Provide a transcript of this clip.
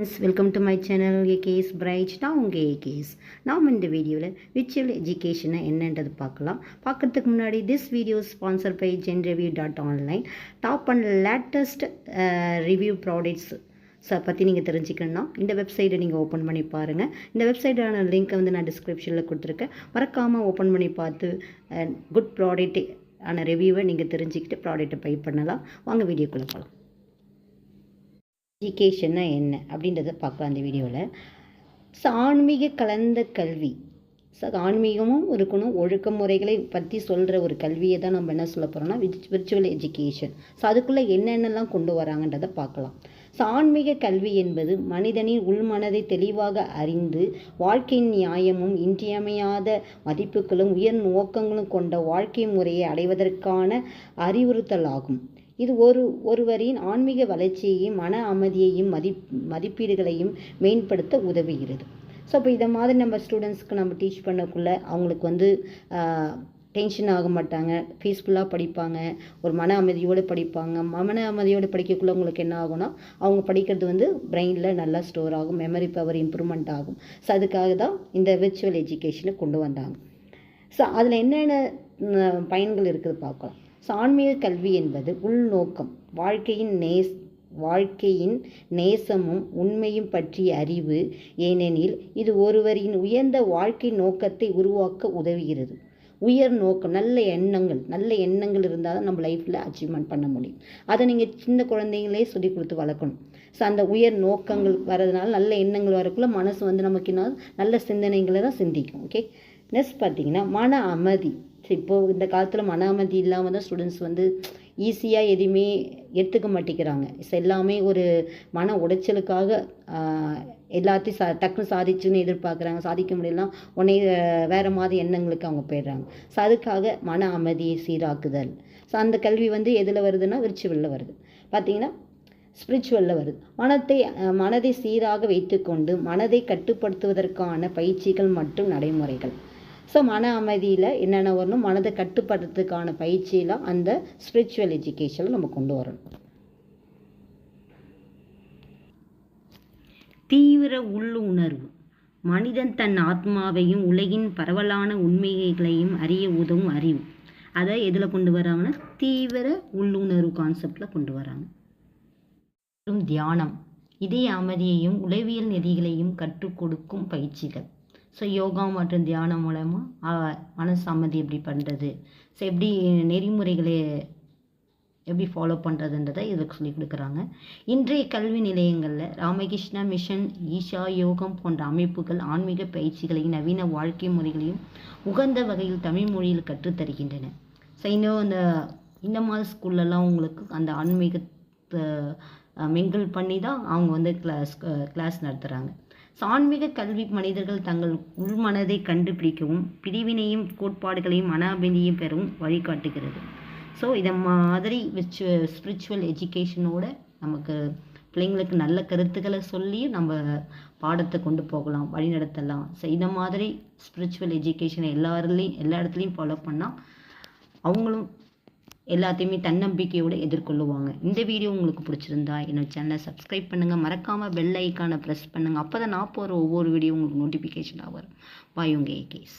Friends welcome to my channel AKS bright நான் உங்கள் AKS நாம் இந்த வீடியோவில் விர்ச்சுவல் எஜுகேஷனை என்னன்றது பார்க்கலாம். பார்க்கறதுக்கு முன்னாடி this video sponsor by gen review dot online top and latest review products so பற்றி நீங்கள் தெரிஞ்சுக்கணும்னா இந்த வெப்சைட்டை நீங்கள் ஓப்பன் பண்ணி பாருங்கள் இந்த வெப்சைட்டான லிங்க்கை வந்து நான் டிஸ்கிரிப்ஷனில் கொடுத்துருக்கேன். மறக்காமல் ஓப்பன் பண்ணி பார்த்து குட் ப்ராடக்ட் ஆன ரிவ்யூவை நீங்கள் தெரிஞ்சுக்கிட்டு ப்ராடக்ட்டை பை பண்ணலாம். வாங்க வீடியோக்குள்ளே போகலாம் எஜுகேஷன்னா என்ன அப்படின்றத பார்க்கலாம் அந்த வீடியோவில் ஸோ ஆன்மீக கலந்த கல்வி. ஸோ ஆன்மீகமும் இருக்கணும் ஒழுக்க முறைகளை பற்றி சொல்கிற ஒரு கல்வியை தான் நம்ம என்ன சொல்ல போகிறோம்னா விர்ச்சுவல் எஜுகேஷன் ஸோ அதுக்குள்ளே என்னென்னலாம் கொண்டு வராங்கன்றதை பார்க்கலாம். ஸோ ஆன்மீக கல்வி என்பது மனிதனின் உள்மனதை தெளிவாக அறிந்து வாழ்க்கையின் நியாயமும் இன்றியமையாத மதிப்புகளும் உயர் நோக்கங்களும் கொண்ட வாழ்க்கை முறையை அடைவதற்கான அறிவுறுத்தல் ஆகும் இது ஒரு ஒருவரின் ஆன்மீக வளர்ச்சியையும் மன அமைதியையும் மதிப் மதிப்பீடுகளையும் மேம்படுத்த உதவுகிறது. ஸோ இப்போ இதை மாதிரி நம்ம ஸ்டூடெண்ட்ஸ்க்கு நம்ம டீச் பண்ணக்குள்ள அவங்களுக்கு வந்து டென்ஷன் ஆக மாட்டாங்க பீஸ்ஃபுல்லாக படிப்பாங்க ஒரு மன அமைதியோடு படிப்பாங்க. மன அமைதியோடு படிக்கக்குள்ள உங்களுக்கு என்ன ஆகும்னா அவங்க படிக்கிறது வந்து பிரெயினில் நல்லா ஸ்டோர் ஆகும் மெமரி பவர் இம்ப்ரூவ்மெண்ட் ஆகும். ஸோ அதுக்காக தான் இந்த விர்ச்சுவல் எஜுகேஷனை கொண்டு வந்தாங்க. ஸோ அதில் என்னென்ன பயன்கள் இருக்குது பார்க்கலாம். ஸோ கல்வி என்பது உள்நோக்கம். வாழ்க்கையின் நேஸ் வாழ்க்கையின் நேசமும் உண்மையும் பற்றிய அறிவு. ஏனெனில் இது ஒருவரின் உயர்ந்த வாழ்க்கை நோக்கத்தை உருவாக்க உதவுகிறது. உயர் நோக்கம் நல்ல எண்ணங்கள் நல்ல எண்ணங்கள் இருந்தால் தான் நம்ம லைஃப்பில் அச்சீவ்மெண்ட் பண்ண முடியும். அதை நீங்கள் சின்ன குழந்தைங்களே சொல்லி கொடுத்து வளர்க்கணும். ஸோ அந்த உயர் நோக்கங்கள் வரதுனால நல்ல எண்ணங்கள் வரக்குள்ள மனசு வந்து நமக்கு என்ன நல்ல சிந்தனைகளை தான் சிந்திக்கும். ஓகே நெக்ஸ்ட் பார்த்தீங்கன்னா மன அமைதி. இப்போது இந்த காலத்தில் மன அமைதி இல்லாமல் தான் ஸ்டூடெண்ட்ஸ் வந்து ஈஸியாக எதுவுமே எடுத்துக்க மாட்டேங்கிறாங்க. ஸோ எல்லாமே ஒரு மன உடைச்சலுக்காக எல்லாத்தையும் சா டக்குன்னு சாதிச்சுன்னு எதிர்பார்க்குறாங்க. சாதிக்க முடியலாம் உடனே வேறு மாதிரி எண்ணங்களுக்கு அவங்க போயிடுறாங்க. ஸோ அதுக்காக மன அமைதியை சீராக்குதல். ஸோ அந்த கல்வி வந்து எதில் வருதுன்னா விர்ச்சுவலில் வருது. பார்த்தீங்கன்னா ஸ்பிரிச்சுவலில் வருது. மனத்தை மனதை சீராக வைத்துக்கொண்டு மனதை கட்டுப்படுத்துவதற்கான பயிற்சிகள் மற்றும் நடைமுறைகள். ஸோ மன அமைதியில் என்னென்ன வரணும்? மனதை கட்டுப்படுறதுக்கான பயிற்சியெல்லாம் அந்த ஸ்பிரிச்சுவல் எஜுகேஷனில் நம்ம கொண்டு வரணும். தீவிர உள்ளுணர்வு. மனிதன் தன் ஆத்மாவையும் உலகின் பரவலான உண்மைகளையும் அறிய உதவும் அறிவு. அதை எதில் கொண்டு வராங்கன்னா தீவிர உள்ளுணர்வு கான்செப்டில் கொண்டு வராங்க. தியானம். இதய அமைதியையும் உளவியல் நெறிகளையும் கற்றுக் கொடுக்கும் பயிற்சிகள். ஸோ யோகா மற்றும் தியானம் மூலமாக மனசு அமைதி எப்படி பண்ணுறது ஸோ எப்படி நெறிமுறைகளை எப்படி ஃபாலோ பண்ணுறதுன்றதை இதுக்கு சொல்லி கொடுக்குறாங்க. இன்றைய கல்வி நிலையங்களில் ராமகிருஷ்ணா மிஷன் ஈஷா யோகம் போன்ற அமைப்புகள் ஆன்மீக பயிற்சிகளையும் நவீன வாழ்க்கை முறைகளையும் உகந்த வகையில் தமிழ் மொழியில் கற்றுத்தருகின்றன ஸோ இன்னும் அந்த இந்த மாதிரி ஸ்கூல்லலாம் உங்களுக்கு அந்த ஆன்மீகத்தை மிங்கிள் பண்ணி தான் அவங்க வந்து கிளாஸ் கிளாஸ் நடத்துகிறாங்க சான்மீக கல்வி மனிதர்கள் தங்கள் உள்மனதை கண்டுபிடிக்கவும் பிரிவினையும் கோட்பாடுகளையும் மன அமைதியும் பெறவும் வழிகாட்டுகிறது. ஸோ இதை மாதிரி விச் ஸ்பிரிச்சுவல் எஜுகேஷனோட நமக்கு பிள்ளைங்களுக்கு நல்ல கருத்துக்களை சொல்லி நம்ம பாடத்தை கொண்டு போகலாம் வழிநடத்தலாம். ஸோ இந்த மாதிரி ஸ்பிரிச்சுவல் எஜுகேஷனை எல்லாருலேயும் எல்லா இடத்துலையும் ஃபாலோ பண்ணால் அவங்களும் எல்லாத்தையுமே தன்னம்பிக்கையோடு எதிர்கொள்ளுவாங்க. இந்த வீடியோ உங்களுக்கு பிடிச்சிருந்தா என்னோட சேனலை சப்ஸ்கிரைப் பண்ணுங்கள் மறக்காமல் பெல் ஐக்கானை ப்ரெஸ் பண்ணுங்கள் அப்போ தான் நான் போகிற ஒவ்வொரு வீடியோ உங்களுக்கு நோட்டிஃபிகேஷனாக வரும். பாய் உங்கள் ஏகேஸ்